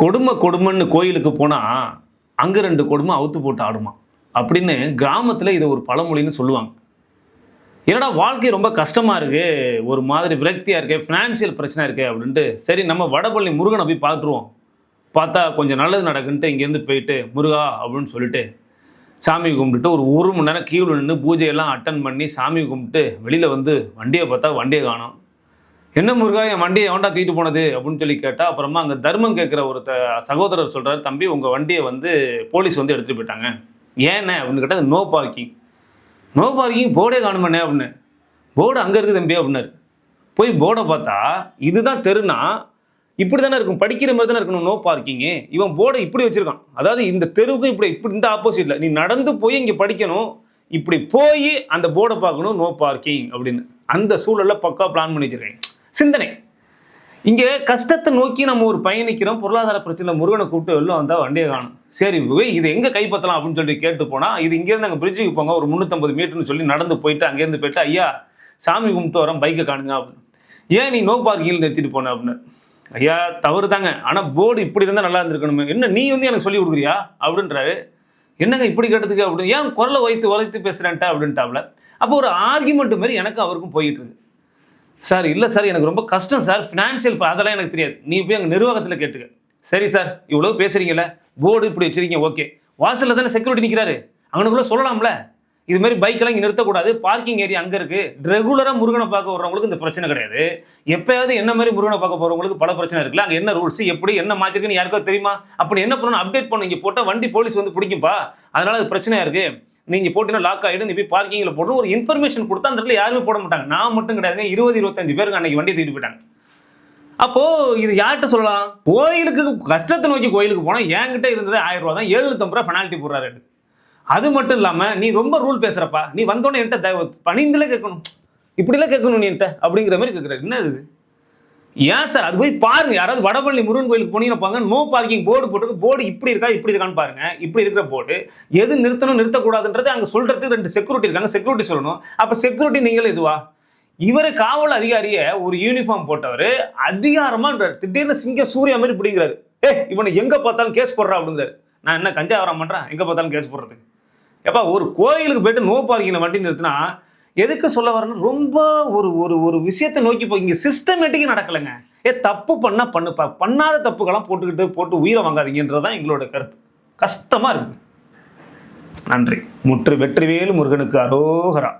கொடுமை கொடுமைன்னு கோயிலுக்கு போனால் அங்கே ரெண்டு கொடுமை அவுத்து போட்டு ஆடுமா? அப்படின்னு கிராமத்தில் இதை ஒரு பழமொழின்னு சொல்லுவாங்க. என்னடா வாழ்க்கை ரொம்ப கஷ்டமாக இருக்குது ஒரு மாதிரி விரக்தியாக இருக்குது ஃபினான்சியல் பிரச்சனை இருக்குது அப்படின்ட்டு சரி நம்ம வடபள்ளி முருகனை போய் பார்த்துருவோம். பார்த்தா கொஞ்சம் நல்லது நடக்குன்ட்டு இங்கேருந்து போயிட்டு முருகா அப்படின்னு சொல்லிட்டு சாமி கும்பிட்டு ஒரு ஒரு மணி நேரம் கீழே நின்று பூஜையெல்லாம் அட்டன் பண்ணி சாமி கும்பிட்டு வெளியில் வந்து வண்டியை பார்த்தா வண்டியை காணோம். என்ன முருகா என் வண்டியை எவன்டா தூக்கிட்டு போனது? அப்படின்னு சொல்லி கேட்டால் அப்புறமா அங்கே தர்மம் கேட்குற ஒரு த சகோதரர் சொல்கிறார் தம்பி உங்கள் வண்டியை வந்து போலீஸ் வந்து எடுத்துகிட்டு போயிட்டாங்க. ஏன்னு அப்படின்னு கேட்டால் நோ பார்க்கிங். No parking? போர்டே காணுமண்ணே அப்படின்னு. போர்டு அங்கே இருக்குது தம்பி அப்படின்னாரு. போய் போர்டை பார்த்தா இதுதான் தெருனா இப்படி தானே இருக்கும். படிக்கிற மாதிரி தானே இருக்கணும் நோ பார்க்கிங்கு இவன் போர்டை இப்படி வச்சுருக்கான். அதாவது இந்த தெருவுக்கும் இப்படி இப்படி இந்த ஆப்போசிட்டில் நீ நடந்து போய் இங்கே படிக்கணும் இப்படி போய் அந்த போர்டை பார்க்கணும் நோ பார்க்கிங் அப்படின்னு. அந்த சூழலில் பக்கா பிளான் பண்ணி வச்சிருக்கேன் சிந்தனை. இங்கே கஷ்டத்தை நோக்கி நம்ம ஒரு பயணிக்கிறோம். பொருளாதார பிரச்சனை முருகனை கூப்பிட்டு வெளில வந்தால் வண்டியை காணும். சரி போய் இது எங்கே கைப்பற்றலாம் அப்படின்னு சொல்லி கேட்டு போனால் இது இங்கேருந்து அங்கே பிரிட்ஜுக்கு போங்க ஒரு முந்நூற்றம்பது மீட்டர்னு சொல்லி நடந்து போயிட்டு அங்கேருந்து போயிட்டு ஐயா சாமி கும்பிட்டு வரோம் பைக்கை காணுங்க அப்படின்னு. ஏன் நீ நோ பார்க்கிங்கில் நிறுத்திட்டு போன? அப்படின்னு. ஐயா தவறு தாங்க. ஆனால் போர்டு இப்படி இருந்தால் நல்லா இருந்திருக்கணுமே. என்ன நீ வந்து எனக்கு சொல்லி கொடுக்குறியா? அப்படின்றாரு. என்னங்க இப்படி கேட்டதுக்கு? அப்படின்னு. ஏன் குரலை வைத்து உழைத்து பேசுகிறேன்ட்டா அப்படின்ட்டாப்ல. அப்போ ஒரு ஆர்குமெண்ட் மாதிரி எனக்கும் அவருக்கும் போயிட்டு இருக்கு. சார் இல்லை சார் எனக்கு ரொம்ப கஷ்டம் சார். ஃபினான்ஷியல் அதெல்லாம் எனக்கு தெரியாது. நீ போய் அங்கே நிர்வாகத்தில் கேட்டுக்க. சரி சார் இவ்வளோ பேசுறீங்கல்ல. போர்டு இப்படி வச்சிருக்கீங்க ஓகே வாசலில் தானே செக்யூரிட்டி நிற்கிறாரு அங்கனுக்குள்ளே சொல்லலாம்ல. இது மாதிரி பைக்கெல்லாம் இங்கே நிறுத்தக்கூடாது. பார்க்கிங் ஏரியா அங்கே இருக்குது ரெகுலராக முருகனை பார்க்க வர்றவங்களுக்கு இந்த பிரச்சனை கிடையாது. எப்போயாவது என்ன மாதிரி முருகனை பார்க்க போகிறவங்களுக்கு பல பிரச்சனை இருக்குல்ல. அங்கே என்ன ரூல்ஸ் எப்படி என்ன மாற்றிருக்குன்னு யாருக்கோ தெரியுமா? அப்படி என்ன பண்ணணும்? அப்டேட் பண்ணு இங்கே போட்டால் வண்டி போலீஸ் வந்து பிடிக்கும்பா. அதனால அது பிரச்சனையாக இருக்குது நீங்கள் போட்டினா லாக் ஆகிடும் நீ போய் பார்க்கிங்கில் போடணும். ஒரு இன்ஃபர்மேஷன் கொடுத்தா அந்த இடத்துல யாருமே போட மாட்டாங்க. நான் மட்டும் கிடையாதுங்க. இருபது இருபத்தஞ்சு பேருக்கு அன்னைக்கு வண்டி தூக்கிட்டு போயிட்டாங்க. அப்போது இது யார்கிட்ட சொல்லலாம்? கோயிலுக்கு கஷ்டத்தை நோக்கி கோயிலுக்கு போனால் என்கிட்ட இருந்தது ஆயிரம் ரூபா தான். எழுநூத்தம்பது ரூபா பெனால்ட்டி போடுறாரு அது மட்டும் இல்லாமல் நீ ரொம்ப ரூல் பேசுகிறப்பா நீ வந்தோடனே என்கிட்ட தயவு பணிந்துல கேட்கணும். இப்படிலாம் கேட்கணும் நீ என்கிட்ட. அப்படிங்கிற மாதிரி கேட்குறாரு. என்ன இது? ஏன் சார்? அது போய் பாருங்க. யாராவது வடபழனி முருகன் கோயிலுக்கு போனீங்கன்னா பாங்க நோ பார்க்கிங் போர்டு போட்டு போர்டு இப்படி இருக்கா இப்படி இருக்கான்னு பாருங்க. இப்படி இருக்கிற போர்டு எது நிறுத்தணும் நிறுத்தக்கூடாதுன்றது அங்கே சொல்றதுக்கு ரெண்டு செக்யூரிட்டி இருக்காங்க. செக்யூரிட்டி சொல்லணும். அப்போ செக்யூரிட்டி நீங்களும் இதுவா? இவர் காவல் அதிகாரியை ஒரு யூனிஃபார்ம் போட்டவர் அதிகாரமா திடீர்னு சிங்க சூர்யா மாதிரி பிடிக்கிறாரு. ஏ இவனை எங்க பார்த்தாலும் கேஸ் போடுறா அப்படிங்கிறாரு நான் என்ன கஞ்சாவரம் பண்றேன்? எங்க பார்த்தாலும் கேஸ் போடுறதுக்கு? எப்பா ஒரு கோயிலுக்கு போயிட்டு நோ பார்க்கிங்ல வண்டி நிறுத்தினா எதுக்கு சொல்ல வரேன்னு ரொம்ப ஒரு ஒரு ஒரு விஷயத்தை நோக்கி போய் இங்கே சிஸ்டமேட்டிக்காக நடக்கலைங்க. ஏ தப்பு பண்ணா பண்ணுப்பா பண்ணாத தப்புக்கெல்லாம் போட்டுக்கிட்டு போட்டு உயிரை வாங்காதீங்கன்றது தான் எங்களோட கருத்து. கஷ்டமாக இருக்கு. நன்றி. முற்று வெற்றிவேலு முருகனுக்கு அரோகரா.